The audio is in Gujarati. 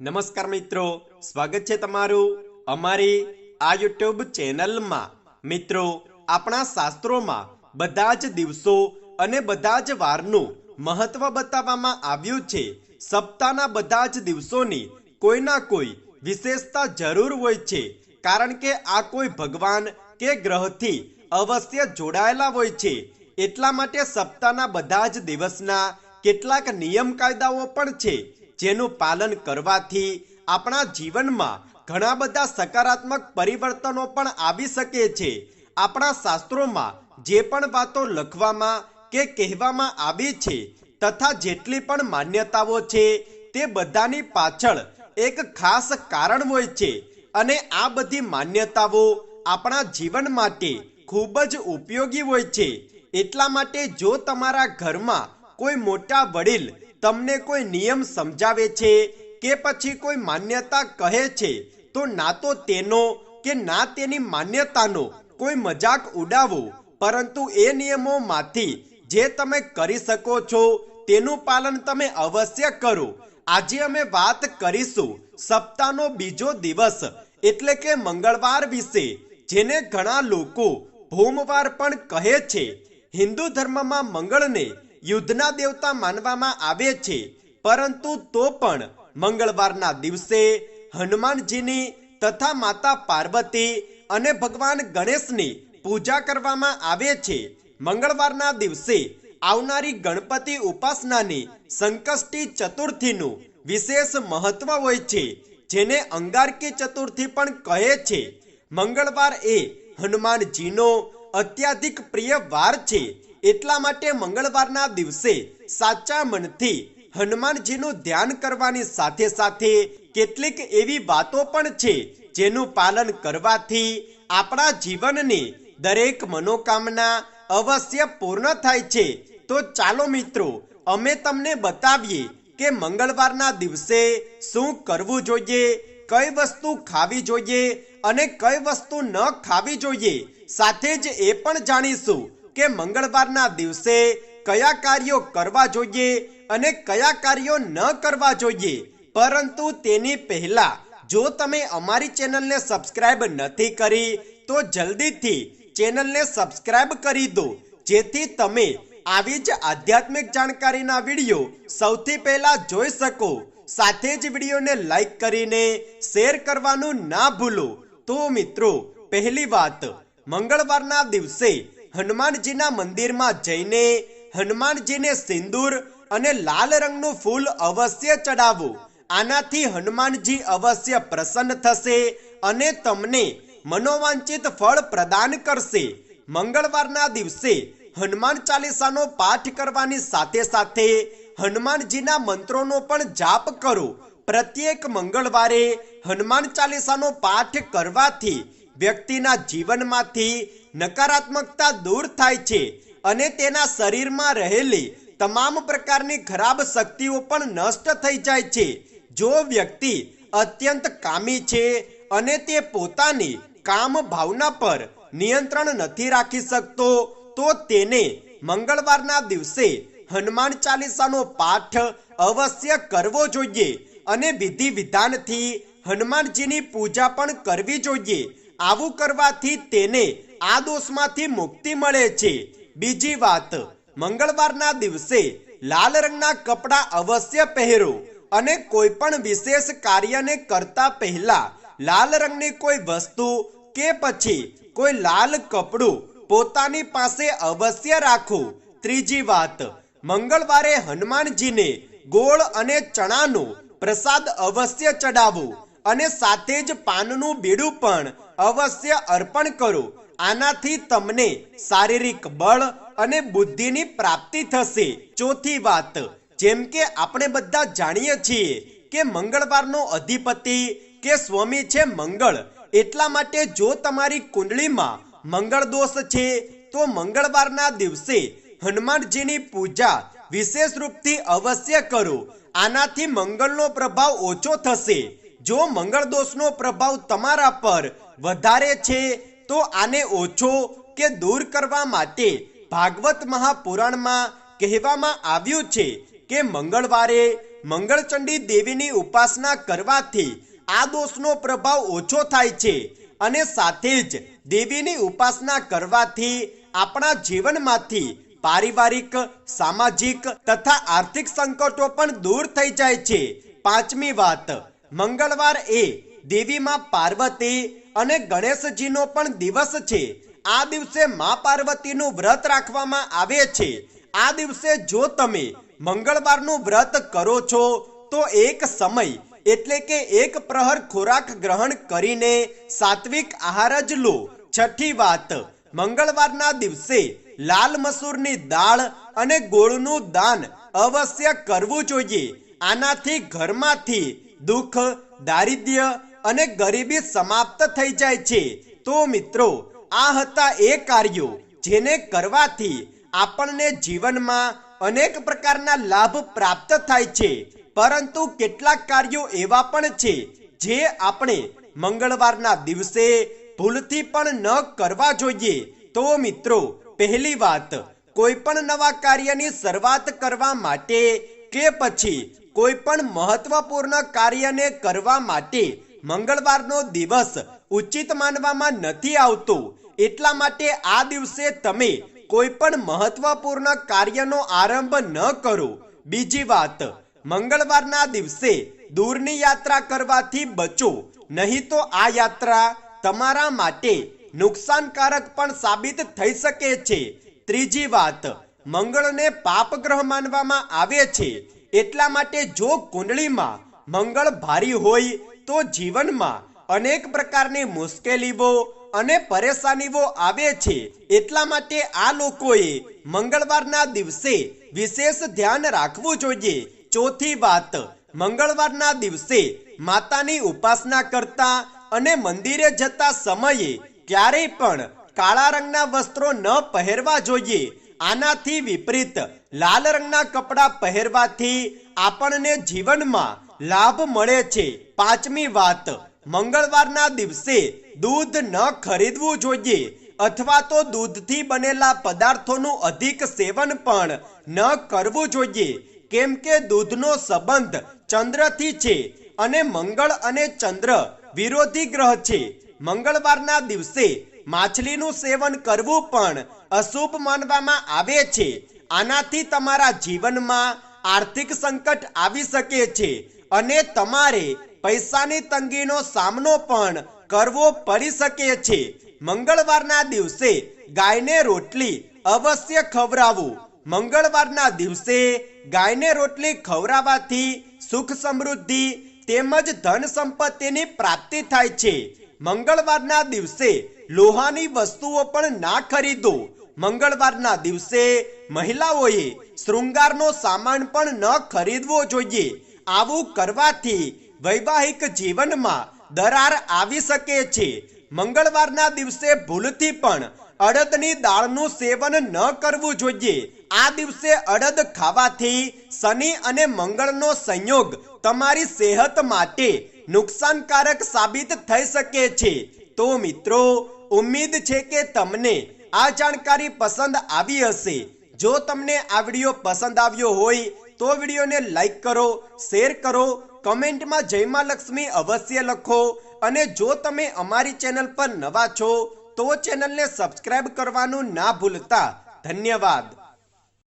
નમસ્કાર મિત્રો, સ્વાગત છે તમારું અમારી આ યુટ્યુબ ચેનલમાં. મિત્રો, આપણા શાસ્ત્રોમાં બધા જ દિવસો અને બધા જ વારનું મહત્વ બતાવવામાં આવ્યું છે. સપ્તાહના બધા જ દિવસોની કોઈના કોઈ વિશેષતા જરૂર હોય છે. કારણ કે આ કોઈ ભગવાન કે ગ્રહથી અવશ્ય જોડાયેલા હોય છે. એટલા માટે સપ્તાહના બધા જ દિવસના કેટલાક નિયમ કાયદાઓ પણ છે. જેનું પાલન કરવાથી આપણા જીવનમાં ઘણા બધા સકારાત્મક પરિવર્તનો પણ આવી શકે છે. આપણા શાસ્ત્રોમાં જે પણ વાતો લખવામાં કે કહેવામાં આવી છે તથા જેટલી પણ માન્યતાઓ છે તે બધાની પાછળ એક ખાસ કારણ હોય છે અને આ બધી માન્યતાઓ આપણા જીવન માટે ખૂબ જ ઉપયોગી હોય છે. એટલા માટે જો તમારા ઘરમાં કોઈ મોટા વડીલ તમને કોઈ નિયમ સમજાવે છે કે પછી કોઈ માન્યતા કહે છે, તો ના તો તેનો કે ના તેની માન્યતાનો કોઈ મજાક ઉડાવો. પરંતુ એ નિયમોમાંથી જે તમે કરી શકો છો, તેનું પાલન તમે અવશ્ય કરો. આજે અમે વાત કરીશું સપ્તાહનો બીજો દિવસ, એટલે કે મંગળવાર વિશે, જેને ઘણા લોકો ભૂમવાર પણ કહે છે. હિન્દુ ધર્મમાં મંગળને યુદ્ધના દેવતા માનવામાં આવે છે. પરંતુ તો પણ મંગળવારના દિવસે હનુમાનજીની તથા માતા પાર્વતી અને ભગવાન ગણેશની પૂજા કરવામાં આવે છે. મંગળવારના દિવસે આવનારી ગણપતિ ઉપાસનાની સંકષ્ટી ચતુર્થીનું વિશેષ મહત્વ હોય છે, જેને અંગારકી ચતુર્થી પણ કહે છે. મંગળવાર એ હનુમાનજીનો અત્યાધિક પ્રિય વાર છે. એટલા માટે મંગળવારના દિવસે સાચા મનથી હનુમાનજીનું ધ્યાન કરવાની સાથે સાથે કેટલીક એવી વાતો પણ છે જેનું પાલન કરવાથી આપણા જીવનની દરેક મનોકામના અવશ્ય પૂર્ણ થાય છે. તો ચાલો મિત્રો, અમે તમને બતાવીએ કે મંગળવારના દિવસે શું કરવું જોઈએ, કઈ વસ્તુ ખાવી જોઈએ અને કઈ વસ્તુ ન ખાવી જોઈએ. સાથે જ એ પણ જાણીશું કે મંગળવારના દિવસે કયા કાર્યો કરવા જોઈએ અને કયા કાર્યો ન કરવા જોઈએ? પરંતુ તેની પહેલા, જો તમે અમારી ચેનલને સબસ્ક્રાઇબ નથી કરી, તો જલ્દીથી ચેનલને સબસ્ક્રાઇબ કરી દો, જેથી તમે આવી જ આધ્યાત્મિક જાણકારીના વીડિયો સૌથી પહેલા જોઈ શકો. સાથે જ વિડીયોને લાઈક કરીને શેર કરવાનું ના ભૂલો. તો મિત્રો, પહેલી વાત, મંગળવારના દિવસે હનુમાનજીના મંદિરમાં જઈને હનુમાનજીને સિંદૂર અને લાલ રંગનું ફૂલ અવશ્ય ચડાવો. આનાથી હનુમાનજી અવશ્ય પ્રસન્ન થશે અને તમને મનોવાંછિત ફળ પ્રદાન કરશે. મંગળવારના દિવસે હનુમાન ચાલીસાનો પાઠ કરવાની સાથે સાથે હનુમાનજીના મંત્રોનો પણ જાપ કરો. પ્રત્યેક મંગળવારે હનુમાન ચાલીસાનો પાઠ કરવાથી વ્યક્તિના જીવનમાંથી નકારાત્મકતા દૂર થાય છે અને તેના શરીરમાં રહેલી તમામ પ્રકારની ખરાબ શક્તિઓ પણ નષ્ટ થઈ જાય છે. જો વ્યક્તિ અત્યંત કામી છે અને તે પોતાની કામ ભાવના પર નિયંત્રણ નથી રાખી શકતો, તો તેને મંગળવારના દિવસે હનુમાન ચાલીસાનો પાઠ અવશ્ય કરવો જોઈએ અને વિધિ વિધાનથી હનુમાનજીની પૂજા પણ કરવી જોઈએ. આવું કરવાથી તેને આ દોષમાંથી મુક્તિ મળે છે. બીજી વાત, મંગળવારના દિવસે લાલ રંગના કપડાં અવશ્ય પહેરો અને કોઈ પણ વિશેષ કાર્યને કરતા પહેલા લાલ રંગની કોઈ વસ્તુ કે પછી કોઈ લાલ કપડું પોતાની પાસે અવશ્ય રાખો. ત્રીજી વાત, મંગળવારે હનુમાનજીને ગોળ અને ચણાનો પ્રસાદ અવશ્ય ચડાવો અને સાથે જ પાનનું બીડું પણ અવશ્ય અર્પણ કરો. આનાથી તમને શારીરિક બળ અને બુદ્ધિની પ્રાપ્તિ થશે. ચોથી વાત, જેમ કે આપણે બધા જાણીએ છીએ કે મંગળવારનો અધિપતિ કે સ્વામી છે મંગળ. એટલા માટે જો તમારી કુંડળીમાં મંગળ દોષ છે, તો મંગળવારના દિવસે હનુમાનજીની પૂજા વિશેષ રૂપથી અવશ્ય કરો. આનાથી મંગળનો પ્રભાવ ઓછો થશે. જો મંગળ દોષનો પ્રભાવ તમારા પર વધારે છે, તો આને ઓછો કે દૂર કરવા માટે ભાગવત મહાપુરાણમાં કહેવામાં આવ્યું છે કે મંગળવારે મંગળચંડી દેવીની ઉપાસના કરવાથી આ દોષનો પ્રભાવ ઓછો થાય છે અને સાથે જ દેવીની ઉપાસના કરવાથી આપણા જીવનમાંથી પારિવારિક, સામાજિક તથા આર્થિક સંકટો પણ દૂર થઈ જાય છે. પાંચમી વાત. મંગળવાર એ દેવીમાં પાર્વતી અને ગણેશજીનો પણ દિવસ છે. આ દિવસે મા પાર્વતીનું વ્રત રાખવામાં આવે છે. આ દિવસે જો તમે મંગળવારનું વ્રત કરો છો, તો એક સમય એટલે કે એક પ્રહર ખોરાક ગ્રહણ કરીને સાત્વિક આહાર જ લો. છઠ્ઠી વાત, મંગળવારના દિવસે લાલ મસૂરની દાળ અને ગોળનું દાન અવશ્ય કરવું જોઈએ. આનાથી ઘરમાંથી દુઃખ, દારિદ્ર્ય અને ગરીબી સમાપ્ત થઈ જાય છે. તો મિત્રો, આ હતા એ કાર્યો જેને કરવાથી આપણને જીવનમાં અનેક પ્રકારના લાભ પ્રાપ્ત થાય છે. પરંતુ કેટલાક કાર્યો એવા પણ છે જે આપણે મંગળવારના દિવસે ભૂલથી પણ ન કરવા જોઈએ. તો મિત્રો, પહેલી વાત, કોઈ પણ નવા કાર્યની શરૂઆત કરવા માટે કે પછી કોઈ પણ મહત્વપૂર્ણ કાર્યને કરવા માટે મંગળવારનો દિવસ ઉચિત માનવામાં નથી આવતો. એટલા માટે આ દિવસે તમે કોઈ પણ મહત્વપૂર્ણ કાર્યનો આરંભ ન કરો. બીજી વાત, મંગળવારના દિવસે દૂરની યાત્રા કરવાથી બચો. નહીં તો આ યાત્રા તમારા માટે નુકસાનકારક પણ સાબિત થઈ શકે છે. ત્રીજી વાત, મંગળને પાપ ગ્રહ માનવામાં આવે છે. એટલા માટે જો કુંડળીમાં મંગળ ભારી હોય, તો જીવનમાં અનેક પ્રકારની મુશ્કેલીઓ અને પરેશાનીઓ આવે છે. એટલા માટે આ લોકોએ મંગળવારના દિવસે વિશેષ ધ્યાન રાખવું જોઈએ. ચોથી વાત, મંગળવારના દિવસે માતાની ઉપાસના કરતા અને મંદિરે જતા સમયે ક્યારેય પણ કાળા રંગના વસ્ત્રો ન પહેરવા જોઈએ. આનાથી વિપરીત લાલ રંગના કપડાં પહેરવાથી આપણને જીવનમાં લાભ મળે છે. પાંચમી વાત, મંગળવારના દિવસે દૂધ ન ખરીદવું જોઈએ અથવા તો દૂધથી બનેલા પદાર્થોનું અધિક સેવન પણ ન કરવું જોઈએ. કેમ કે દૂધનો સંબંધ ચંદ્રથી છે અને મંગળ અને ચંદ્ર વિરોધી ગ્રહ છે. મંગળવારના દિવસે માછલીનું સેવન કરવું પણ અશુભ માનવામાં આવે છે. આનાથી તમારા જીવનમાં આર્થિક સંકટ આવી શકે છે અને તમારે પૈસાની તંગીનો સામનો પણ કરવો પડી શકે છે. મંગળવારના દિવસે ગાયને રોટલી અવશ્ય ખવડાવવું મંગળવારના દિવસે ગાયને રોટલી ખવડાવવાથી સુખ સમૃદ્ધિ તેમજ ધન સંપત્તિની પ્રાપ્તિ થાય છે. મંગળવારના દિવસે લોહાની વસ્તુઓ પણ ના ખરીદો. મંગળવારના દિવસે મહિલાઓએ શૃંગારનો સામાન પણ ન ખરીદવો જોઈએ. આવું કરવાથી વૈવાહિક જીવનમાં દરાર આવી શકે છે. મંગળવારના દિવસે ભૂલથી પણ અડદની દાળનું સેવન ન કરવું જોઈએ. આ દિવસે અડદ ખાવાથી શનિ અને મંગળનો સંયોગ તમારી સેહત માટે નુકસાનકારક સાબિત થઈ શકે છે. તો મિત્રો, ઉમ્મીદ છે કે તમને આ જાણકારી પસંદ આવી હશે. જો તમને આ વીડિયો પસંદ આવ્યો હોય, તો વિડીયોને લાઈક કરો, શેર કરો, કમેન્ટમાં જયમાં લક્ષ્મી અવશ્ય લખો અને જો તમે અમારી ચેનલ પર નવા છો, તો ચેનલને સબસ્ક્રાઇબ કરવાનું ના ભૂલતા. ધન્યવાદ.